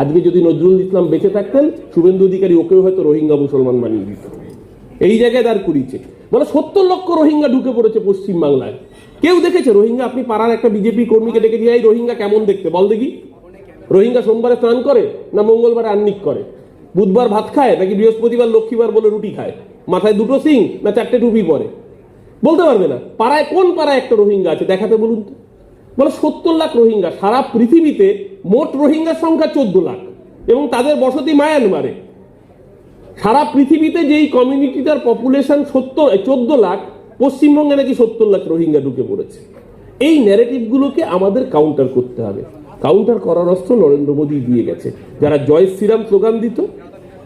আজকে যদি নজরুল ইসলাম বেঁচে থাকতেন, শুভেন্দু অধিকারী ওকেও হয়তো রোহিঙ্গা মুসলমান বানিয়ে দিত। এই জায়গায় দাঁড় করিয়েছে বলে সত্তর লক্ষ রোহিঙ্গা ঢুকে পড়েছে পশ্চিম বাংলায় কেউ দেখেছে? রোহিঙ্গা, আপনি পাড়ার একটা বিজেপি কর্মীকে ডেকে দিয়ে রোহিঙ্গা কেমন দেখতে? বল দেখি। রোহিঙ্গা সোমবারে স্নান করে না মঙ্গলবারে আন্নিক করে? বুধবার ভাত খায় নাকি বৃহস্পতিবার, লক্ষ্মীবার বলে রুটি খায়? মাথায় দুটো সিং না চারটে টুপি পরে? বলতে পারবে না। পাড়ায়, কোন পাড়ায় একটা রোহিঙ্গা আছে? দেখাতে বলুন তো। বলে সত্তর লাখ রোহিঙ্গা, সারা পৃথিবীতে মোট রোহিঙ্গার সংখ্যা চোদ্দ লাখ এবং তাদের বসতি মায়ানমারে। সারা পৃথিবীতে যেই কমিউনিটিটার পপুলেশন সত্তর চোদ্দ লাখ, পশ্চিমবঙ্গে নাকি সত্তর লাখ রোহিঙ্গা ঢুকে পড়েছে। এই ন্যারেটিভগুলোকে আমাদের কাউন্টার করতে হবে। কাউন্টার করার অস্ত্র নরেন্দ্র মোদী দিয়ে গেছে। যারা জয় শ্রীরাম স্লোগান দিত,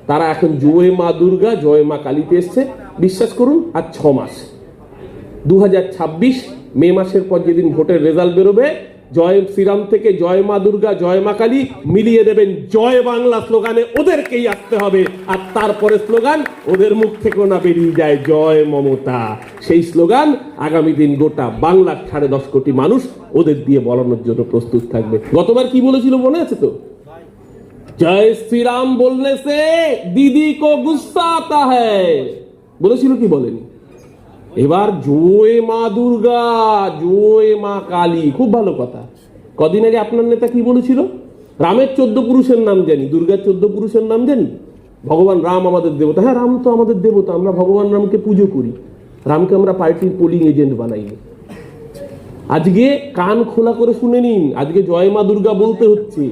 তারা এখন জয় মা দুর্গা, জয় মা কালীতে এসছে। বিশ্বাস করুন, আর ছ মাস। দু হাজার ছাব্বিশ মে মাসের পর যেদিন ভোটের রেজাল্ট বেরোবে, জয় শ্রীরাম থেকে জয় মা দুর্গা, জয় মা কালী মিলিয়ে দেবেন জয় বাংলা স্লোগানে ওদেরকেই আসতে হবে। আর তারপরে স্লোগান, ওদের মুখ থেকেও না বেরিয়ে যায় জয় মমতা। সেই স্লোগান আগামী দিন গোটা বাংলার সাড়ে দশ কোটি মানুষ ওদের দিয়ে বলানোর জন্য প্রস্তুত থাকবে। গতবার কি বলেছিল মনে আছে তো? জয় শ্রীরাম বললে সে, দিদি কো গুস্সা আতা হ্যায়। বলেছিল কি বলেনি? এবার জয় মা দুর্গা, জয় মা কালী, খুব ভালো কথা। কদিন আগে আপনার নেতা কি বলেছিল? রামের চোদ্দ পুরুষের নাম জানি, দুর্গার চোদ্দ পুরুষের নাম জানি? ভগবান রাম আমাদের দেবতা। হ্যাঁ রাম তো আমাদের দেবতা, আমরা ভগবান রামকে পুজো করি। রামকে আমরা পার্টির পোলিং এজেন্ট বানাই। আজকে কান খোলা করে শুনে নিন, আজকে জয় মা দুর্গা বলতে হচ্ছে।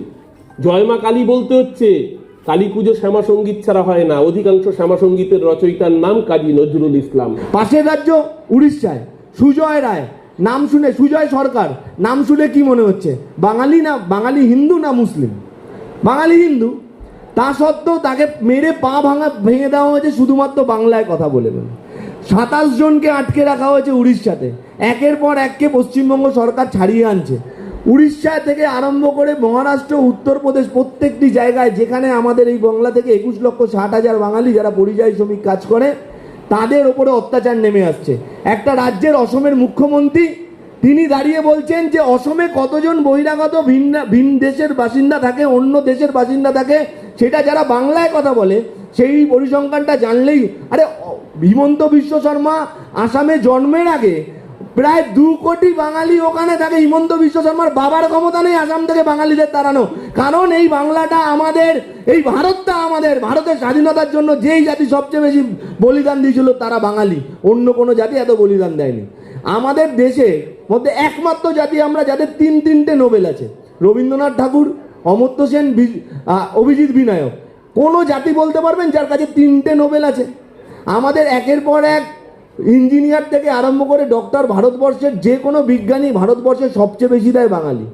জয় মা কালী বলতে হচ্ছে। কালী পুজো শ্যামা সংগীত ছাড়া হয় না। অধিকাংশ শ্যামা সঙ্গীতের রচয়িতার নাম কাজী নজরুল ইসলাম। পাশের রাজ্য উড়িষ্যায়। সুজয় রায়। নাম শুনে সুজয় সরকার। নাম শুনে কি মনে হচ্ছে? বাঙালি না, বাঙালি হিন্দু না মুসলিম? বাঙালি হিন্দু। তা সত্ত্বেও তাকে মেরে পা ভাঙা, ভেঙে দেওয়া হয়েছে শুধুমাত্র বাংলায় কথা বলে বলে। সাতাশ জনকে আটকে রাখা হয়েছে উড়িষ্যাতে। একের পর এককে পশ্চিমবঙ্গ সরকার ছাড়িয়ে আনছে। উড়িষ্যা থেকে আরম্ভ করে মহারাষ্ট্র, উত্তরপ্রদেশ প্রত্যেকটি জায়গায় যেখানে আমাদের এই বাংলা থেকে একুশ লক্ষ ষাট হাজার বাঙালি যারা পরিযায়ী শ্রমিক কাজ করে, তাদের ওপরে অত্যাচার নেমে আসছে। একটা রাজ্যের অসমের মুখ্যমন্ত্রী, তিনি দাঁড়িয়ে বলছেন যে অসমে কতজন বহিরাগত ভিন্ন ভিন দেশের বাসিন্দা থাকে, অন্য দেশের বাসিন্দা থাকে, সেটা যারা বাংলায় কথা বলে, সেই পরিসংখ্যানটা জানলেই, আরে, হিমন্ত বিশ্ব শর্মা আসামে জন্মের আগে প্রায় দু কোটি বাঙালি ওখানে থাকে। হিমন্ত বিশ্ব শর্মার বাবার ক্ষমতা নেই, আসাম থেকে বাঙালিদের তাড়ানো। কারণ এই বাংলাটা আমাদের, এই ভারতটা আমাদের, ভারতের স্বাধীনতার জন্য যেই জাতি সবচেয়ে বেশি বলিদান দিয়েছিল তারা বাঙালি। অন্য কোনো জাতি এত বলিদান দেয়নি। আমাদের দেশে মধ্যে একমাত্র জাতি আমরা যাদের তিন তিনটে নোবেল আছে। রবীন্দ্রনাথ ঠাকুর, অমর্ত্য সেন অভিজিৎ বিনায়ক। কোনো জাতি বলতে পারবেন যার কাছে তিনটে নোবেল আছে? আমাদের একের পর এক ইঞ্জিনিয়ার থেকে আরম্ভ করে ডক্টর ভারতবর্ষের যে কোনো বিজ্ঞানী ভারতবর্ষের সবচেয়ে বেশি দেয় বাঙালি।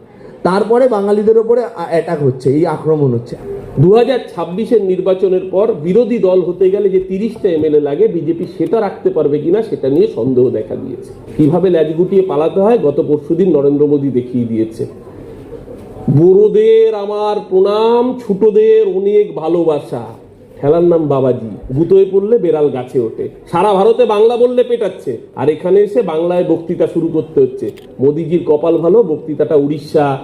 তারপরে বাঙালিদের ওপরে অ্যাটাক হচ্ছে, এই আক্রমণ হচ্ছে। দু হাজার ছাব্বিশের নির্বাচনের পর বিরোধী দল হতে গেলে যে তিরিশটা এমএলএ লাগে, বিজেপি সেটা রাখতে পারবে কিনা সেটা নিয়ে সন্দেহ দেখা দিয়েছে। কীভাবে ল্যাজ গুটিয়ে পালাতে হয় গত পরশুদিন নরেন্দ্র মোদী দেখিয়ে দিয়েছে। বড়োদের আমার প্রণাম, ছোটদের অনেক ভালোবাসা। খেলার নাম বাবাজি। গুতোয় পড়লে বেড়াল গাছে ওঠে। সারা ভারতে বাংলা বললে পেটাচ্ছে। আর এখানে এসে বাংলায় বক্তৃতা শুরু করতে হচ্ছে। মোদিজির কপাল ভালো, বক্তৃতাটা উড়িষ্যা,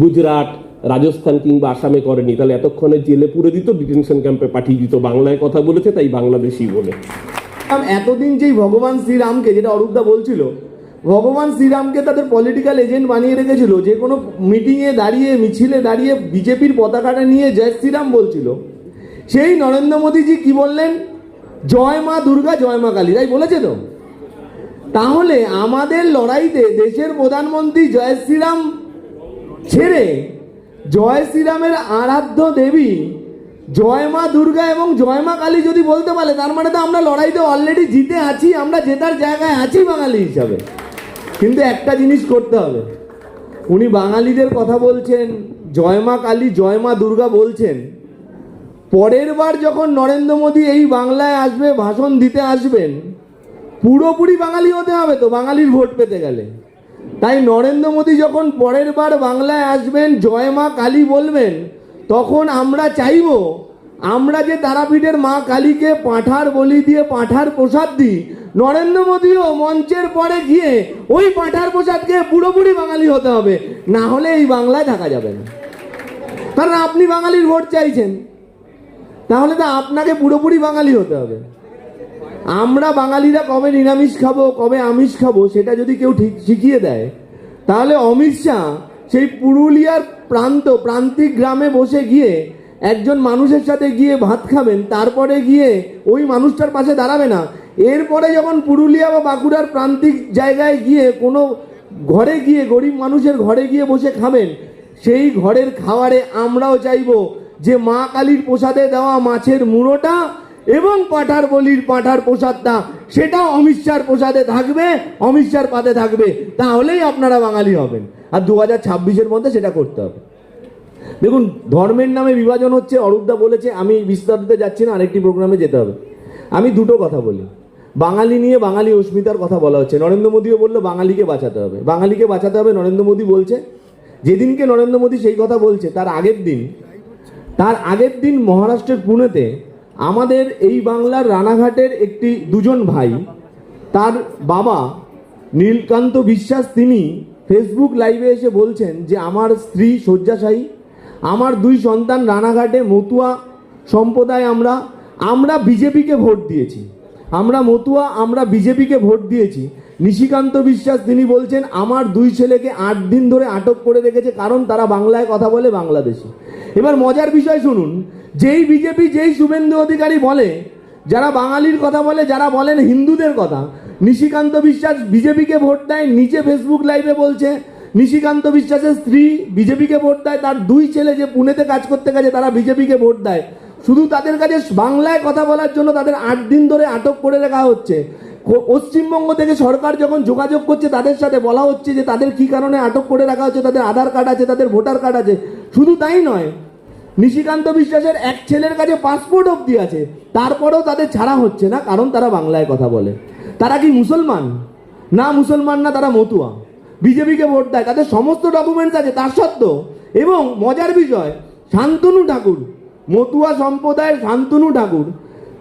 গুজরাট, রাজস্থান কিংবা আসামে করেনি। তাহলে এতক্ষণে জেলে পুরে দিত, ডিটেনশন ক্যাম্পে পাঠিয়ে দিত। বাংলায় কথা বলেছে, তাই বাংলাদেশি বলে। এতদিন যেই ভগবান শ্রীরামকে, যেটা অরূপদা বলছিল, ভগবান শ্রীরামকে তাদের পলিটিক্যাল এজেন্ট বানিয়ে রেখেছিল। যে কোনো মিটিংয়ে দাঁড়িয়ে, মিছিলে দাঁড়িয়ে, বিজেপির পতাকাটা নিয়ে জয় শ্রীরাম বলছিল। সেই নরেন্দ্র মোদীজি কি বললেন? জয় মা দুর্গা, জয় মা কালী। তাই বলেছে তো? তাহলে আমাদের লড়াইতে দেশের প্রধানমন্ত্রী জয় শ্রীরাম ছেড়ে জয় শ্রীরামের আরাধ্য দেবী জয় মা দুর্গা এবং জয় মা কালী যদি বলতে পারে, তার মানে তো আমরা লড়াইতে অলরেডি জিতে আছি, আমরা জেতার জায়গায় আছি বাঙালি হিসাবে। কিন্তু একটা জিনিস করতে হবে। উনি বাঙালিদের কথা বলছেন, জয় মা কালী, জয় মা দুর্গা বলছেন। পরের বার যখন নরেন্দ্র মোদী এই বাংলায় আসবে, ভাষণ দিতে আসবেন, পুরোপুরি বাঙালি হতে হবে তো, বাঙালির ভোট পেতে গেলে। তাই নরেন্দ্র মোদী যখন পরের বার বাংলায় আসবেন, জয় মা কালী বলবেন, তখন আমরা চাইব, আমরা যে তারাপীঠের মা কালীকে পাঁঠার বলি দিয়ে পাঁঠার প্রসাদ দিই, নরেন্দ্র মোদীও মঞ্চের পরে গিয়ে ওই পাঁঠার প্রসাদকে পুরোপুরি বাঙালি হতে হবে। না হলে এই বাংলায় থাকা যাবে না। কারণ আপনি বাঙালির ভোট চাইছেন। তাহলে তো আপনাকে পুরোপুরি বাঙালি হতে হবে। আমরা বাঙালিরা কবে নিরামিষ খাব, কবে আমিষ খাব, সেটা যদি কেউ ঠিক শিখিয়ে দেয়, তাহলে অমিত শাহ সেই পুরুলিয়ার প্রান্ত, প্রান্তিক গ্রামে বসে গিয়ে একজন মানুষের সাথে গিয়ে ভাত খাবেন, তারপরে গিয়ে ওই মানুষটার পাশে দাঁড়াবে না। এরপরে যখন পুরুলিয়া বা বাঁকুড়ার প্রান্তিক জায়গায় গিয়ে কোনো ঘরে গিয়ে গরিব মানুষের ঘরে গিয়ে বসে খাবেন, সেই ঘরের খাবারে আমরাও চাইব যে মা কালীর প্রসাদে দেওয়া মাছের মুড়োটা এবং পাঠার বলির পাঠার প্রসাদটা সেটা অমিত প্রসাদে থাকবে, অমিত শাহর পাতে থাকবে। তাহলেই আপনারা বাঙালি হবেন। আর দু হাজার ছাব্বিশের মধ্যে সেটা করতে হবে। দেখুন, ধর্মের নামে বিভাজন হচ্ছে, অরূপদা বলেছে, আমি বিস্তারিত যাচ্ছি না, আরেকটি প্রোগ্রামে যেতে হবে। আমি দুটো কথা বলি। বাঙালি নিয়ে বাঙালি অস্মিতার কথা বলা হচ্ছে। নরেন্দ্র মোদীও বলল, বাঙালিকে বাঁচাতে হবে। বাঙালিকে বাঁচাতে হবে, নরেন্দ্র মোদী বলছে। যেদিনকে নরেন্দ্র মোদী সেই কথা বলছে, তার আগের দিন তার আগের দিন মহারাষ্ট্রের পুনেতে আমাদের এই বাংলার রানাঘাটের একটি দুজন ভাই, তার বাবা নীলকান্ত বিশ্বাস, তিনি ফেসবুক লাইভে এসে বলছেন যে, আমার স্ত্রী শয্যাশায়ী, আমার দুই সন্তান রানাঘাটে মতুয়া সম্প্রদায় আমরা আমরা বিজেপিকে ভোট দিয়েছি। আমরা মতুয়া, আমরা বিজেপিকে ভোট দিয়েছি। নিশিকান্ত বিশ্বাস, তিনি বলছেন, আমার দুই ছেলেকে আট দিন ধরে আটক করে রেখেছে, কারণ তারা বাংলায় কথা বলে বাংলাদেশি। এবার মজার বিষয় শুনুন। যেই বিজেপি, যেই শুভেন্দু অধিকারী বলে, যারা বাঙালির কথা বলে, যারা বলেন হিন্দুদের কথা, নিশিকান্ত বিশ্বাস বিজেপিকে ভোট দেয় নিচে ফেসবুক লাইভে বলছে, নিশিকান্ত বিশ্বাসের স্ত্রী বিজেপিকে ভোট দেয়, তার দুই ছেলে যে পুনেতে কাজ করতে গেছে, তারা বিজেপিকে ভোট দেয়। শুধু তাদের কাছে বাংলায় কথা বলার জন্য তাদের আট দিন ধরে আটক করে রাখা হচ্ছে। পশ্চিমবঙ্গ থেকে সরকার যখন যোগাযোগ করছে তাদের সাথে বলা হচ্ছে যে তাদের কি কারণে আটক করে রাখা হচ্ছে, তাদের আধার কার্ড আছে, তাদের ভোটার কার্ড আছে। শুধু তাই নয় নিশিকান্ত বিশ্বাসের এক ছেলের কাছে পাসপোর্ট অবধি আছে। তারপরেও তাদের ছাড়া হচ্ছে না, কারণ তারা বাংলায় কথা বলে। তারা কি মুসলমান? না মুসলমান না তারা মতুয়া। বিজেপিকে ভোট দেয়, তাদের সমস্ত ডকুমেন্টস আছে, তার সত্ত্বেও। এবং মজার বিষয়, শান্তনু ঠাকুর, মতুয়া সম্প্রদায়ের শান্তনু ঠাকুর,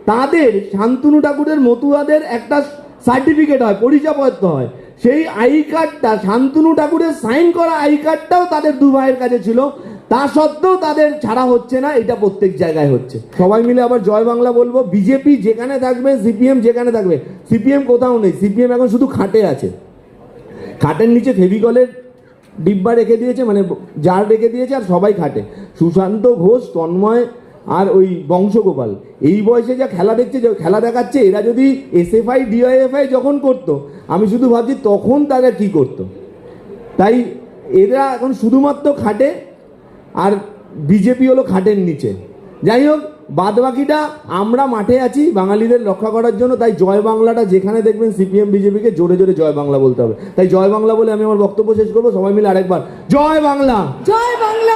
তাদের শান্তনু ঠাকুরের মতুয়াদের একটা সার্টিফিকেট হয়, পরিচয়পত্র হয়। সেই আই কার্ডটা, শান্তনু ঠাকুরের সাইন করা আই কার্ডটাও তাদের দু ভাইয়ের কাছে ছিল। তা সত্ত্বেও তাদের ছাড়া হচ্ছে না, এটা প্রত্যেক জায়গায় হচ্ছে। সবাই মিলে আবার জয় বাংলা বলব, বিজেপি যেখানে থাকবে, সিপিএম যেখানে থাকবে, সিপিএম কোথাও নেই, সিপিএম এখন শুধু খাটে আছে। খাটের নিচে ফেভিকলের ডিব্বা রেখে দিয়েছে মানে জার রেখে দিয়েছে, আর সবাই খাটে। সুশান্ত ঘোষ, তন্ময়, আর ওই বংশগোপাল। এই বয়সে যা খেলা দেখছে, যে খেলা দেখাচ্ছে, এরা যদি এসএফআই ডিআইএফআই যখন করতো, আমি শুধু ভাবছি তখন তারা কি করতো। তাই এরা এখন শুধুমাত্র খাটে আর বিজেপি হলো খাটের নিচে। যাই হোক, বাদবাকিটা আমরা মাঠে আছি, বাঙালিদের রক্ষা করার জন্য, তাই জয় বাংলাটা যেখানে দেখবেন সিপিএম, বিজেপিকে জোরে জোরে জয় বাংলা বলতে হবে। তাই জয় বাংলা বলে আমি আমার বক্তব্য শেষ করব, সবাই মিলে আরেকবার, জয় বাংলা! জয় বাংলা!